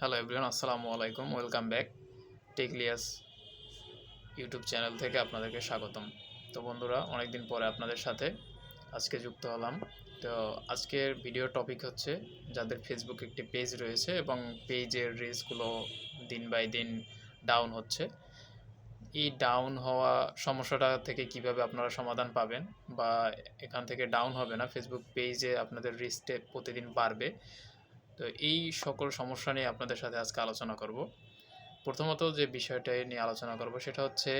Hello everyone আসসালামু আলাইকুম welcome back টেকলিয়াস YouTube channel থেকে আপনাদেরকে স্বাগতম। তো বন্ধুরা অনেক দিন পরে আপনাদের সাথে আজকে যুক্ত হলাম। তো আজকের ভিডিও টপিক হচ্ছে যাদের ফেসবুক একটি পেজ রয়েছে এবং পেজের রিলসগুলো দিন বাই দিন ডাউন হচ্ছে। এই ডাউন হওয়া সমস্যাটা থেকে কীভাবে আপনারা সমাধান পাবেন বা এখান থেকে ডাউন হবে না ফেসবুক পেজে আপনাদের রিস্টে প্রতিদিন বাড়বে। তো এই সকল সমস্যা নিয়ে আপনাদের সাথে আজকে আলোচনা করব। প্রথমত যে বিষয়টা নিয়ে আলোচনা করব সেটা হচ্ছে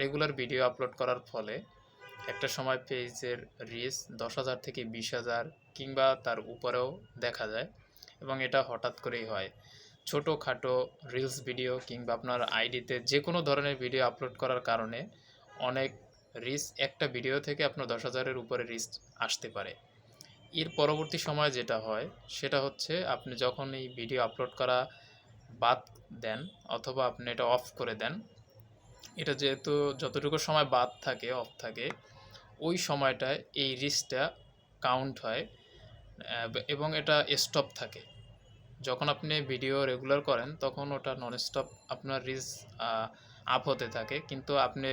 রেগুলার ভিডিও আপলোড করার ফলে একটা সময় পেজের রিস দশ হাজার থেকে বিশ হাজার কিংবা তার উপরেও দেখা যায় এবং এটা হঠাৎ করেই হয়। ছোটোখাটো রিলস ভিডিও কিংবা আপনার আইডিতে যে কোনো ধরনের ভিডিও আপলোড করার কারণে অনেক রিস একটা ভিডিও থেকে আপনার দশ হাজারের উপরে রিস্ক আসতে পারে। এর পরবর্তী সময় যেটা হয়, সেটা হচ্ছে আপনি যখন এই ভিডিও আপলোড করা বাদ দেন অথবা আপনি এটা অফ করে দেন, এটা যেহেতু যতটুকু সময় বাদ থাকে অফ থাকে, ওই সময়টায় এই রিস্কটা কাউন্ট হয় এবং এটা স্টপ থাকে। যখন আপনি ভিডিও রেগুলার করেন, তখন ওটা নন স্টপ আপনার রিস আপ হতে থাকে। কিন্তু আপনি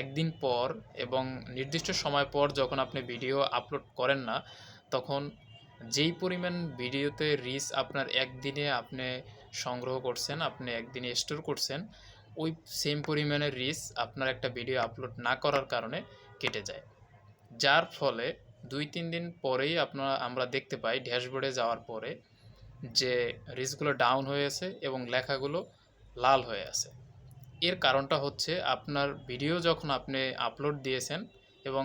একদিন পর এবং নির্দিষ্ট সময় পর যখন আপনি ভিডিও আপলোড করেন না তখন যেই পরিমাণ ভিডিওতে রিস আপনার একদিনে আপনি সংগ্রহ করছেন, আপনি একদিনে স্টোর করছেন, ওই সেম পরিমাণের রিস আপনার একটা ভিডিও আপলোড না করার কারণে কেটে যায়। যার ফলে দুই তিন দিন পরেই আপনারা, আমরা দেখতে পাই ড্যাশবোর্ডে যাওয়ার পরে যে রিসগুলো ডাউন হয়েছে এবং লেখাগুলো লাল হয়ে আছে। এর কারণটা হচ্ছে আপনার ভিডিও যখন আপনি আপলোড দিয়েছেন এবং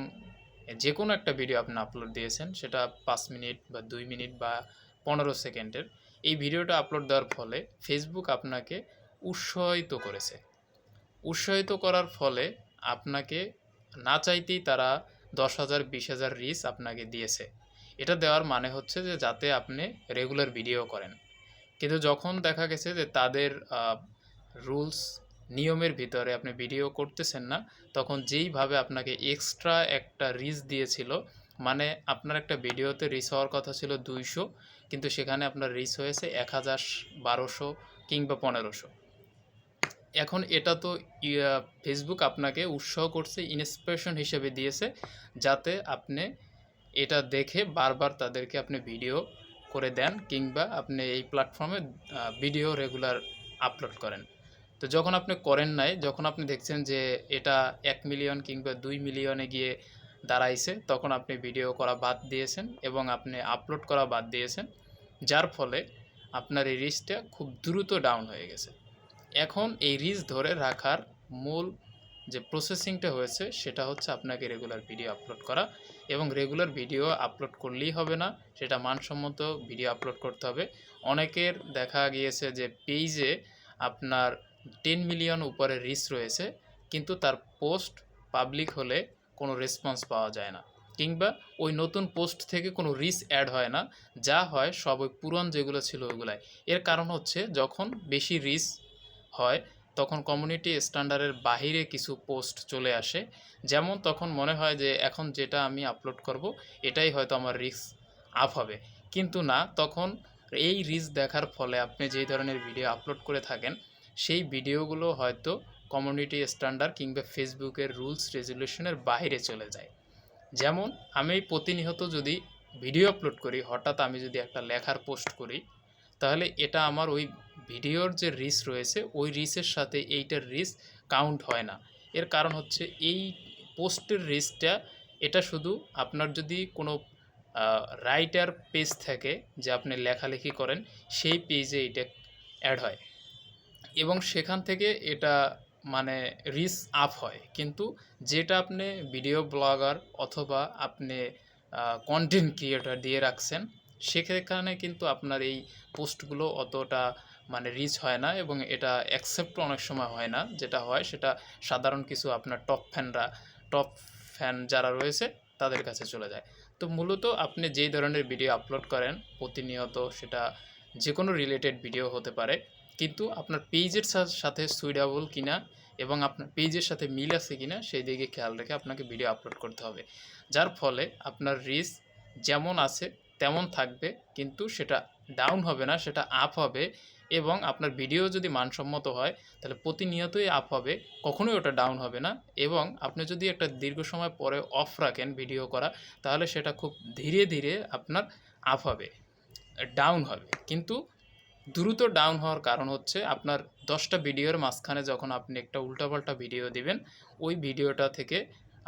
যে কোনো একটা ভিডিও আপনি আপলোড দিয়েছেন, সেটা পাঁচ মিনিট বা দুই মিনিট বা পনেরো সেকেন্ডের। এই ভিডিওটা আপলোড দেওয়ার ফলে ফেসবুক আপনাকে উৎসাহিত করেছে। উৎসাহিত করার ফলে আপনাকে না চাইতেই তারা দশ হাজার, বিশ হাজার রিস আপনাকে দিয়েছে। এটা দেওয়ার মানে হচ্ছে যে, যাতে আপনি রেগুলার ভিডিও করেন। কিন্তু যখন দেখা গেছে যে, তাদের রুলস নিয়মের ভিতরে আপনি ভিডিও করতেছেন না, তখন যেইভাবে আপনাকে এক্সট্রা একটা রিচ দিয়েছিল মানে আপনার একটা ভিডিওতে রিচ হওয়ার কথা ছিল দুইশো, কিন্তু সেখানে আপনার রিচ হয়েছে এক হাজার বারোশো কিংবা পনেরোশো। এখন এটা তো ফেসবুক আপনাকে উৎসাহ করছে ইন্সপিরেশন হিসেবে দিয়েছে, যাতে আপনি এটা দেখে বারবার তাদেরকে আপনি ভিডিও করে দেন কিংবা আপনি এই প্ল্যাটফর্মে ভিডিও রেগুলার আপলোড করেন। তো যখন আপনি করেন নাই, যখন আপনি দেখছেন যে এটা এক মিলিয়ন কিংবা দুই মিলিয়নে গিয়ে দাঁড়াইছে, তখন আপনি ভিডিও করা বাদ দিয়েছেন এবং আপনি আপলোড করা বাদ দিয়েছেন। যার ফলে আপনার এই রিচটা খুব দ্রুত ডাউন হয়ে গেছে। এখন এই রিচ ধরে রাখার মূল যে প্রসেসিংটা হয়েছে, সেটা হচ্ছে আপনাকে রেগুলার ভিডিও আপলোড করা এবং রেগুলার ভিডিও আপলোড করলেই হবে না, সেটা মানসম্মত ভিডিও আপলোড করতে হবে। অনেকের দেখা গিয়েছে যে পেজে আপনার টেন মিলিয়ন উপরে রিচ রয়েছে, কিন্তু তার পোস্ট পাবলিক হলে কোনো রেসপন্স পাওয়া যায় না। কিংবা ওই নতুন পোস্ট থেকে কোনো রিচ অ্যাড হয় না, যা হয় সব ওই পুরন যেগুলো ছিল ওগুলাই এর কারণ হচ্ছে যখন বেশি রিচ হয়, তখন কমিউনিটি স্ট্যান্ডার্ডের বাহিরে কিছু পোস্ট চলে আসে। যেমন তখন মনে হয় যে এখন যেটা আমি আপলোড করব, এটাই হয়তো আমার রিস্ক আপ হবে। কিন্তু না, তখন এই রিস্ক দেখার ফলে আপনি যেই ধরনের ভিডিও আপলোড করে থাকেন সেই ভিডিওগুলো হয়তো কমিউনিটি স্ট্যান্ডার্ড কিংবা ফেসবুকের রুলস রেজুলেশনের বাইরে চলে যায়। যেমন, আমি প্রতিনিয়ত যদি ভিডিও আপলোড করি, হঠাৎ আমি যদি একটা লেখার পোস্ট করি, তাহলে এটা আমার ওই ভিডিওর যে রিস রয়েছে, ওই রিসের সাথে এইটার রিস কাউন্ট হয় না। এর কারণ হচ্ছে এই পোস্টের রিসটা এটা শুধু আপনার যদি কোনো রাইটার পেজ থাকে, যে আপনি লেখালেখি করেন, সেই পেজে এটা অ্যাড হয়। এবং সেখান থেকে এটা মানে রিস আপ হয়। কিন্তু যেটা আপনি ভিডিও ব্লগার অথবা আপনি কন্টেন্ট ক্রিয়েটর দিয়ে রাখছেন, সেখানে কিন্তু আপনার এই পোস্টগুলো অতটা মানে রিচ হয় না এবং এটা অ্যাকসেপ্ট অনেক সময় হয় না। যেটা হয় সেটা সাধারণ কিছু আপনার টপ ফ্যানরা টপ ফ্যান যারা রয়েছে তাদের কাছে চলে যায়। তো মূলত আপনি যেই ধরনের ভিডিও আপলোড করেন, প্রতিনিয়ত সেটা যে কোনো রিলেটেড ভিডিও হতে পারে। কিন্তু আপনার পেজের সাথে সুইটেবল কিনা এবং আপনার পেজের সাথে মিল আছে কিনা সেই দিকে খেয়াল রেখে আপনাকে ভিডিও আপলোড করতে হবে। যার ফলে আপনার রিচ যেমন আছে তেমন থাকবে, কিন্তু সেটা ডাউন হবে না, সেটা আপ হবে এবং আপনার ভিডিও যদি মানসম্মত হয়, তাহলে প্রতিনিয়তই আপ হবে, কখনোই ওটা ডাউন হবে না এবং আপনি যদি একটা দীর্ঘ সময় পরে অফ রাখেন ভিডিও করা, তাহলে সেটা খুব ধীরে ধীরে আপনার আপ হবে ডাউন হবে। কিন্তু দ্রুত ডাউন হওয়ার কারণ হচ্ছে আপনার দশটা ভিডিওর মাঝখানে যখন আপনি একটা উল্টাপাল্টা ভিডিও দিবেন, ওই ভিডিওটা থেকে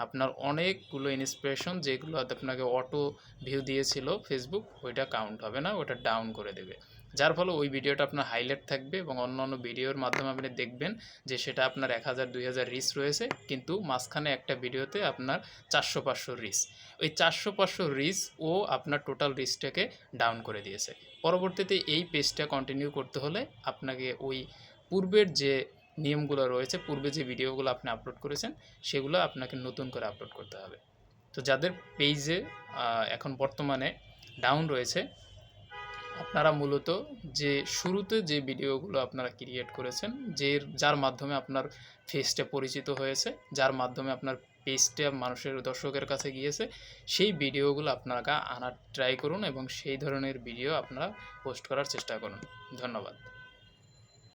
আপনার অনেকগুলো ইন্সপিরেশন যেগুলো আপনাকে অটো ভিউ দিয়েছিল ফেসবুক ওইটা কাউন্ট হবে না, ওটা ডাউন করে দেবে। যার ফলে ওই ভিডিওটা আপনার হাইলাইট থাকবে এবং অন্য অন্য ভিডিওর মাধ্যমে আপনি দেখবেন যে সেটা আপনার এক হাজার, দুই হাজার রিচ রয়েছে, কিন্তু মাঝখানে একটা ভিডিওতে আপনার চারশো, পাঁচশো রিচ ওই চারশো, পাঁচশো রিচ ও আপনার টোটাল রিচটাকে ডাউন করে দিয়েছে। পরবর্তীতে এই পেজটা কন্টিনিউ করতে হলে আপনাকে ওই পূর্বের যে নিয়মগুলো রয়েছে, পূর্বে যে ভিডিওগুলো আপনি আপলোড করেছেন, সেগুলো আপনাকে নতুন করে আপলোড করতে হবে। তো যাদের পেজে এখন বর্তমানে ডাউন রয়েছে আপনারা মূলত যে শুরুতে যে ভিডিওগুলো আপনারা ক্রিয়েট করেছেন যে যার মাধ্যমে আপনার ফেসটা পরিচিত হয়েছে, যার মাধ্যমে আপনার পেজটা মানুষের, দর্শকের কাছে গিয়েছে, সেই ভিডিওগুলো আপনারা আনার ট্রাই করুন এবং সেই ধরনের ভিডিও আপনারা পোস্ট করার চেষ্টা করুন। ধন্যবাদ।